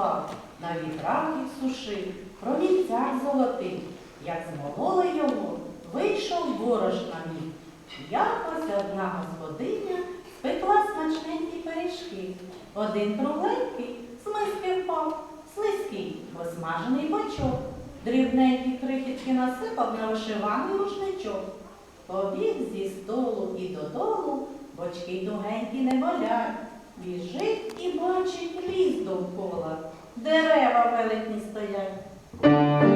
впав, на вітрах сушив, промінцях золотий, як змололи його, вийшов ворож на мій. Якось одна господиня спекла смачненькі пиріжки. Один кругленький з миски впав, слизький, посмажений бочок. Дрібненькі крихітки насипав на вишиваний рушничок. Побіг зі столу і додолу, бочки й дугенькі не болять. Біжить і бачить ліс довкола, дерева великі стоять.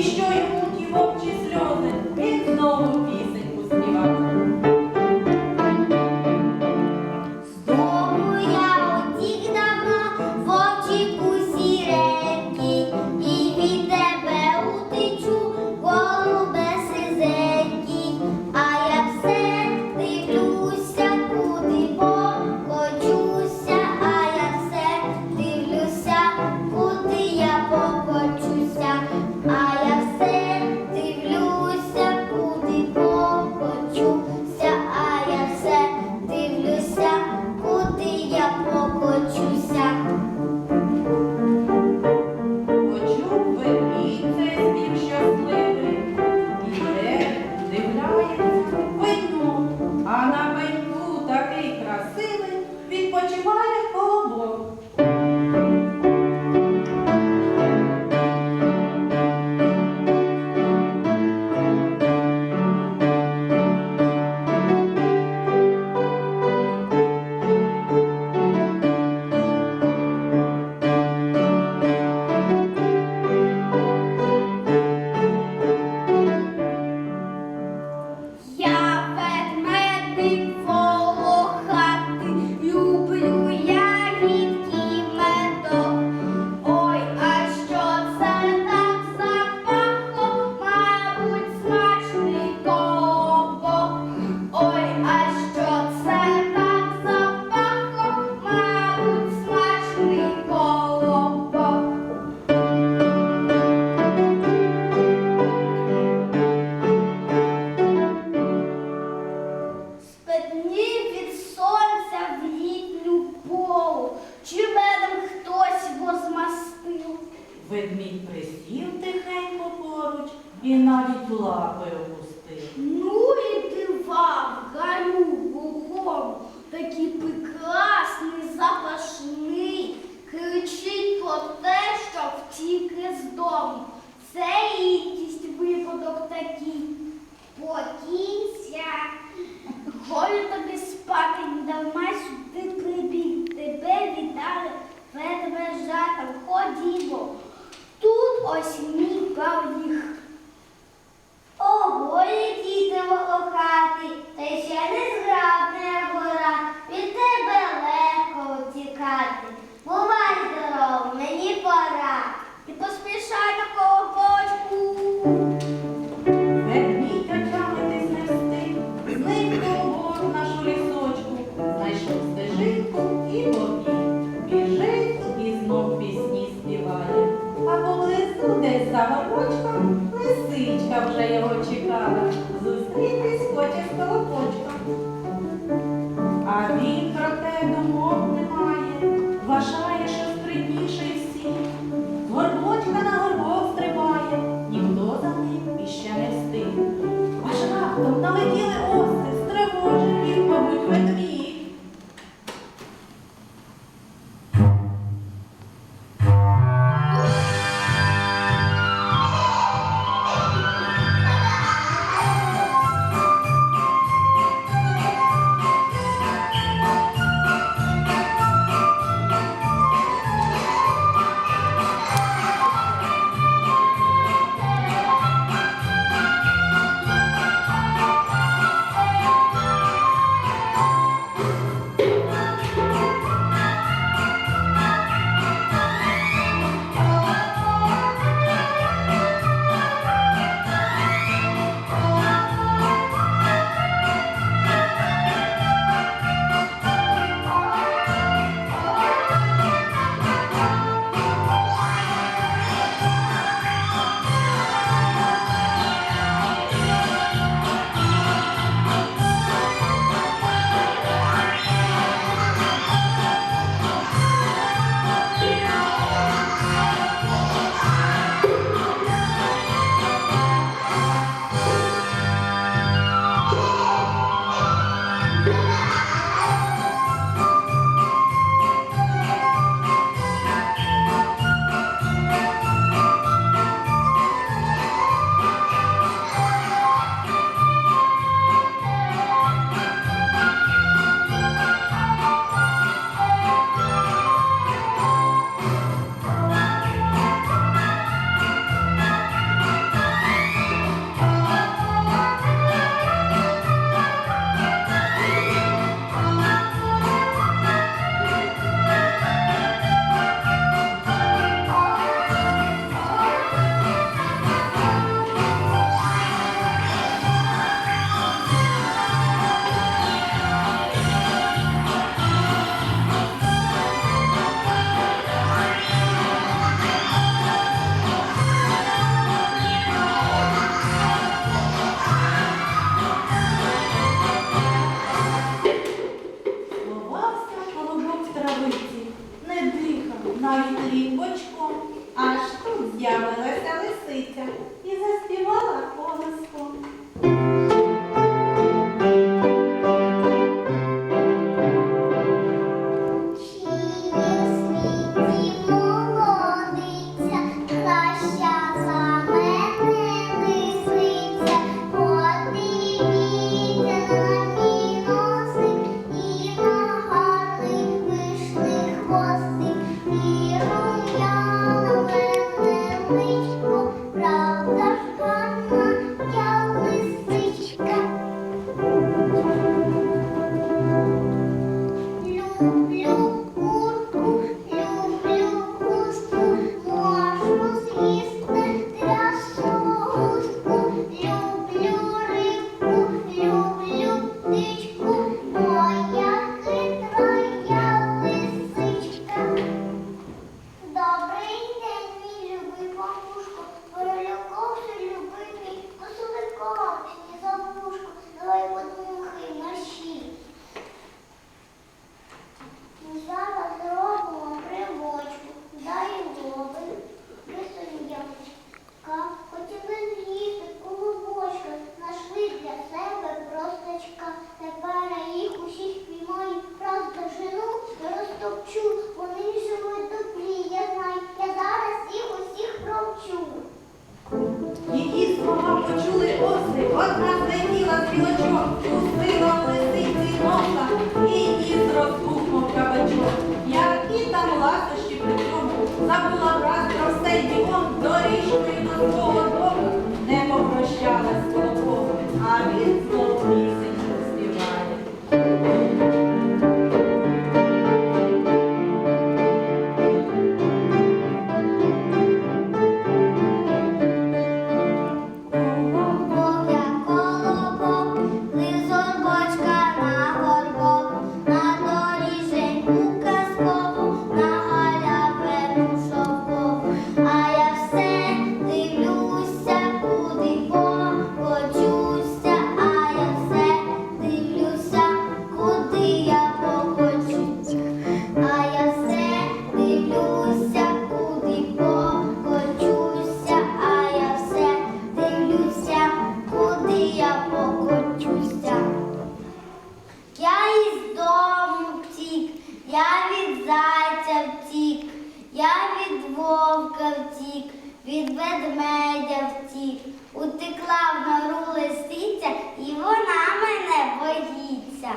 Nicio пропустив. Ну і дива, гарю гухом, такий прекрасний, запашний, кричить про те, що втікли з дому. Це рідкість випадок такий. Покійся, голю тобі спати, не дарма сюди прибіг. Тебе вітали ведмежата, ходімо. Тут ось мій правдіх. Обоє діти молоко. клубочком, аж тут з'явилася лисиця і заспівала колесо. ведмедя втік, утекла в нору лисиця і вона мене боїться.